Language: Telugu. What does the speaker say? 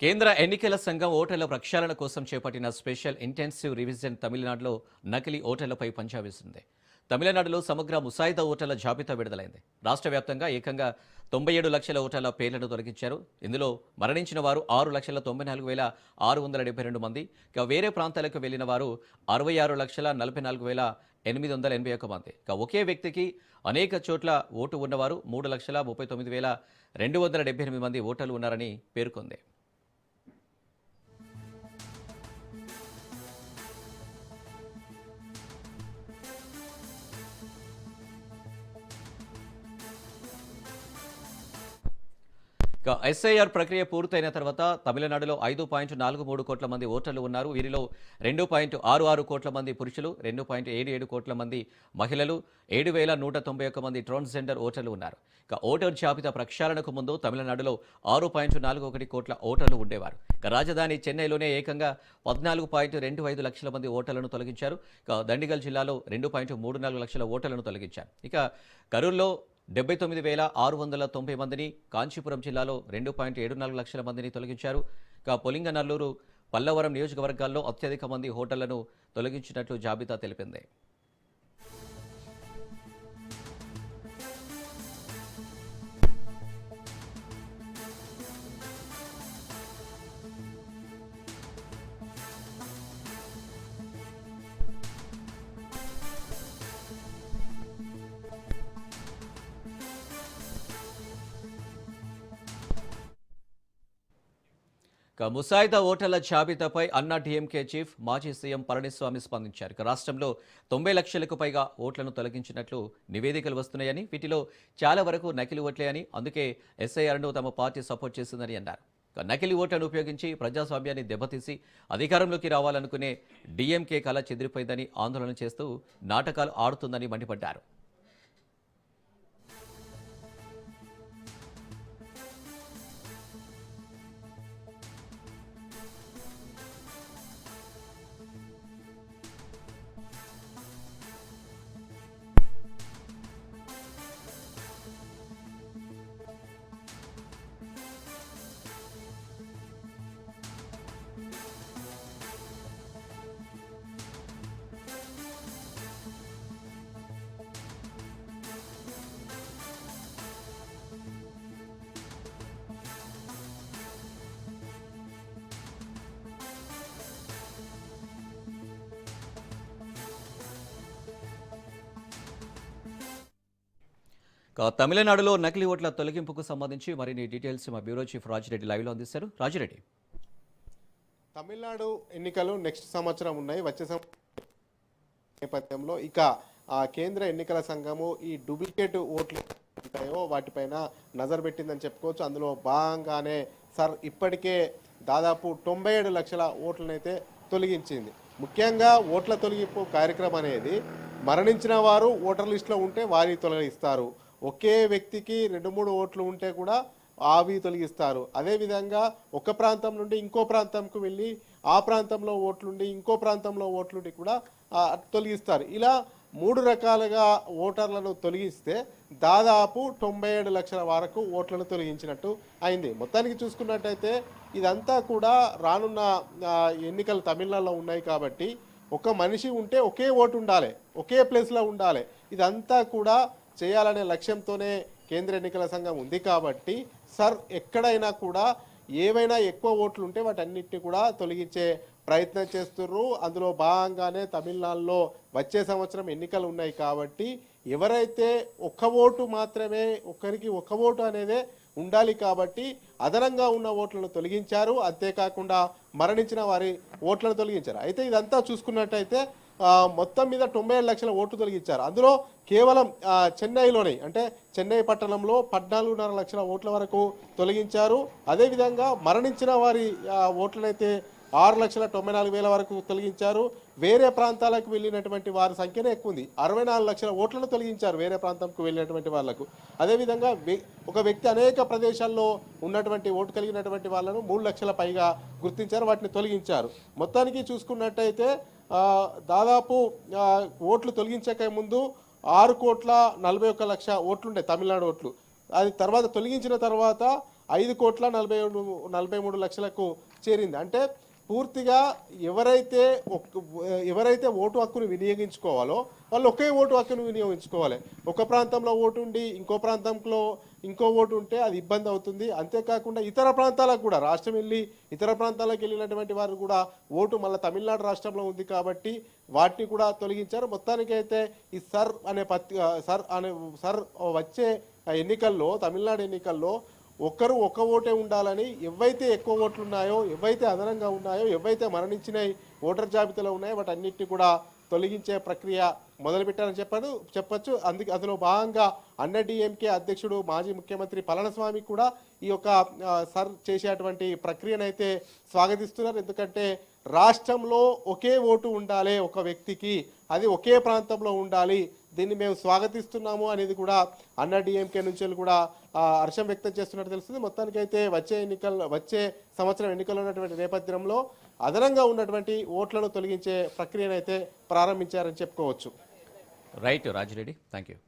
కేంద్ర ఎన్నికల సంఘం ఓటర్ల ప్రక్షాళన కోసం చేపట్టిన స్పెషల్ ఇంటెన్సివ్ రివిజన్ తమిళనాడులో నకిలీ ఓటర్లపై పంజా వేసింది. తమిళనాడులో సమగ్ర ముసాయిదా ఓటర్ల జాబితా విడుదలైంది. రాష్ట్ర వ్యాప్తంగా ఏకంగా తొంభై ఏడు లక్షల ఓటర్ల పేర్లను తొలగించారు. ఇందులో మరణించిన వారు ఆరు లక్షల తొంభై నాలుగు వేల ఆరు వందల డెబ్బై రెండు మంది. ఇక వేరే ప్రాంతాలకు వెళ్ళిన వారు అరవై ఆరు లక్షల నలభై నాలుగు వేల ఎనిమిది వందల ఎనభై ఒక్క మంది. ఇక ఒకే వ్యక్తికి అనేక చోట్ల ఓటు ఉన్నవారు మూడు లక్షల ముప్పై తొమ్మిది వేల రెండు వందల డెబ్బై ఎనిమిది మంది ఓటర్లు ఉన్నారని పేర్కొంది. ఇక ఎస్ఐఆర్ ప్రక్రియ పూర్తయిన తర్వాత తమిళనాడులో ఐదు పాయింట్ నాలుగు మూడు కోట్ల మంది ఓటర్లు ఉన్నారు. వీరిలో రెండు పాయింట్ ఆరు ఆరు కోట్ల మంది పురుషులు రెండు పాయింట్ ఏడు ఏడు కోట్ల మంది మహిళలు ఏడు వేల నూట తొంభై ఒక్క మంది ట్రాన్స్జెండర్ ఓటర్లు ఉన్నారు. ఇక ఓటర్ జాబితా ప్రక్షాళనకు ముందు తమిళనాడులో ఆరు పాయింట్ నాలుగు ఒకటి కోట్ల ఓటర్లు ఉండేవారు. ఇక రాజధాని చెన్నైలోనే ఏకంగా పద్నాలుగు పాయింట్ రెండు ఐదు లక్షల మంది ఓటర్లను తొలగించారు. ఇక దండిగల్ జిల్లాలో రెండు పాయింట్ మూడు నాలుగు లక్షల ఓటర్లను తొలగించారు. ఇక కరూర్లో డెబ్బై తొమ్మిది వేల ఆరు వందల తొంభై మందిని కాంచీపురం జిల్లాలో రెండు పాయింట్ ఏడు నాలుగు లక్షల మందిని తొలగించారు. ఇక పొలింగ నల్లూరు పల్లవరం నియోజకవర్గాల్లో అత్యధిక మంది హోటళ్ళను తొలగించినట్లు జాబితా తెలిపింది. ఇక ముసాయిదా ఓటర్ల జాబితాపై అన్నా డీఎంకే చీఫ్ మాజీ సీఎం పళనిస్వామి స్పందించారు. ఇక రాష్ట్రంలో తొంభై లక్షలకు పైగా ఓట్లను తొలగించినట్లు నివేదికలు వస్తున్నాయని వీటిలో చాలా వరకు నకిలీ ఓట్లే అని అందుకే ఎస్ఐఆర్ను తమ పార్టీ సపోర్ట్ చేసిందని అన్నారు. నకిలీ ఓట్లను ఉపయోగించి ప్రజాస్వామ్యాన్ని దెబ్బతీసి అధికారంలోకి రావాలనుకునే డీఎంకే కళ చెదిరిపోయిందని ఆందోళన చేస్తూ నాటకాలు ఆడుతుందని మండిపడ్డారు. తమిళనాడులో నకిలీ ఓట్ల తొలగింపుకు సంబంధించి మరిన్ని డీటెయిల్స్ మా బ్యూరో చీఫ్ రాజిరెడ్డి లైవ్లో అందిస్తారు. రాజిరెడ్డి. తమిళనాడు ఎన్నికలు నెక్స్ట్ సంవత్సరం ఉన్నాయి. వచ్చే సంవత్సరం నేపథ్యంలో ఇక ఆ కేంద్ర ఎన్నికల సంఘము ఈ డూప్లికేట్ ఓట్లు ఉంటాయో వాటిపైన నజర్ పెట్టిందని చెప్పుకోవచ్చు. అందులో భాగంగానే సార్ ఇప్పటికే దాదాపు తొంభై ఏడు లక్షల ఓట్లనైతే తొలగించింది. ముఖ్యంగా ఓట్ల తొలగింపు కార్యక్రమం అనేది మరణించిన వారు ఓటర్ లిస్టులో ఉంటే వారి తొలగిస్తారు. ఒకే వ్యక్తికి రెండు మూడు ఓట్లు ఉంటే కూడా అవి తొలగిస్తారు. అదేవిధంగా ఒక ప్రాంతం నుండి ఇంకో ప్రాంతంకు వెళ్ళి ఆ ప్రాంతంలో ఓట్లుండి ఇంకో ప్రాంతంలో ఓట్లుండి కూడా తొలగిస్తారు. ఇలా మూడు రకాలుగా ఓటర్లను తొలగిస్తే దాదాపు తొంభై ఏడు లక్షల వరకు ఓట్లను తొలగించినట్టు అయింది. మొత్తానికి చూసుకున్నట్టయితే ఇదంతా కూడా రానున్న ఎన్నికలు తమిళనాడులో ఉన్నాయి కాబట్టి ఒక మనిషి ఉంటే ఒకే ఓటు ఉండాలి ఒకే ప్లేస్లో ఉండాలి. ఇదంతా కూడా చేయాలనే లక్ష్యంతోనే కేంద్ర ఎన్నికల సంఘం ఉంది కాబట్టి సర్ ఎక్కడైనా కూడా ఏవైనా ఎక్కువ ఓట్లు ఉంటే వాటన్నిటిని కూడా తొలగించే ప్రయత్నం చేస్తుర్రు. అందులో భాగంగానే తమిళనాడులో వచ్చే సంవత్సరం ఎన్నికలు ఉన్నాయి కాబట్టి ఎవరైతే ఒక్క ఓటు మాత్రమే ఒకరికి ఒక్క ఓటు అనేదే ఉండాలి కాబట్టి అదనంగా ఉన్న ఓట్లను తొలగించారు. అంతేకాకుండా మరణించిన వారి ఓట్లను తొలగించారు. అయితే ఇదంతా చూసుకున్నట్టయితే మొత్తం మీద తొంభై ఏడు లక్షల ఓట్లు తొలగించారు. అందులో కేవలం చెన్నైలోనే అంటే చెన్నై పట్టణంలో పద్నాలుగున్నర లక్షల ఓట్ల వరకు తొలగించారు. అదేవిధంగా మరణించిన వారి ఓట్లనైతే ఆరు లక్షల తొంభై నాలుగు వేల వరకు తొలగించారు. వేరే ప్రాంతాలకు వెళ్ళినటువంటి వారి సంఖ్యనే ఎక్కువ ఉంది అరవై నాలుగు లక్షల ఓట్లను తొలగించారు వేరే ప్రాంతంకు వెళ్ళినటువంటి వాళ్ళకు అదేవిధంగా ఒక వ్యక్తి అనేక ప్రదేశాల్లో ఉన్నటువంటి ఓటు కలిగినటువంటి వాళ్ళను మూడు లక్షల పైగా గుర్తించారు వాటిని తొలగించారు. మొత్తానికి చూసుకున్నట్టయితే దాదాపు ఓట్లు తొలగించక ముందు ఆరు కోట్ల నలభై ఒక్క లక్ష ఓట్లుండే తమిళనాడు ఓట్లు. అది తర్వాత తొలగించిన తర్వాత ఐదు కోట్ల నలభై నలభై మూడు లక్షలకు చేరింది. అంటే పూర్తిగా ఎవరైతే ఒక్క- ఎవరైతే ఓటు హక్కును వినియోగించుకోవాలో వాళ్ళు ఒకే ఓటు హక్కును వినియోగించుకోవాలి. ఒక ప్రాంతంలో ఓటు ఉండి ఇంకో ప్రాంతంలో ఇంకో ఓటు ఉంటే అది ఇబ్బంది అవుతుంది. అంతేకాకుండా ఇతర ప్రాంతాలకు కూడా రాష్ట్రం వెళ్ళి ఇతర ప్రాంతాలకు వెళ్ళినటువంటి వారు కూడా ఓటు మళ్ళీ తమిళనాడు రాష్ట్రంలో ఉంది కాబట్టి వాటిని కూడా తొలగించారు. మొత్తానికైతే ఈ సర్ అనే పత్రి సర్ అనే సర్ వచ్చే ఎన్నికల్లో తమిళనాడు ఎన్నికల్లో ఒక్కరు ఒక్క ఓటే ఉండాలని ఎవైతే ఎక్కువ ఓట్లు ఉన్నాయో ఎవైతే అదనంగా ఉన్నాయో ఎవైతే మరణించినాయి ఓటర్ జాబితాలో ఉన్నాయో వాటన్నిటిని కూడా తొలగించే ప్రక్రియ మొదలుపెట్టారని చెప్పారు చెప్పొచ్చు. అందుకే అందులో భాగంగా అన్న డిఎంకే అధ్యక్షుడు మాజీ ముఖ్యమంత్రి పళనిస్వామి కూడా ఈ యొక్క సర్ చేసేటువంటి ప్రక్రియనైతే స్వాగతిస్తున్నారు. ఎందుకంటే రాష్ట్రంలో ఒకే ఓటు ఉండాలి ఒక వ్యక్తికి అది ఒకే ప్రాంతంలో ఉండాలి దీన్ని మేము స్వాగతిస్తున్నాము అనేది కూడా అన్న డిఎంకే నుంచి కూడా హర్షం వ్యక్తం చేస్తున్నట్టు తెలుస్తుంది. మొత్తానికైతే వచ్చే ఎన్నికల వచ్చే సంవత్సరం ఎన్నికలు ఉన్నటువంటి నేపథ్యంలో అదనంగా ఉన్నటువంటి ఓట్లను తొలగించే ప్రక్రియనైతే ప్రారంభించారని చెప్పుకోవచ్చు. Right Rajireddy thank you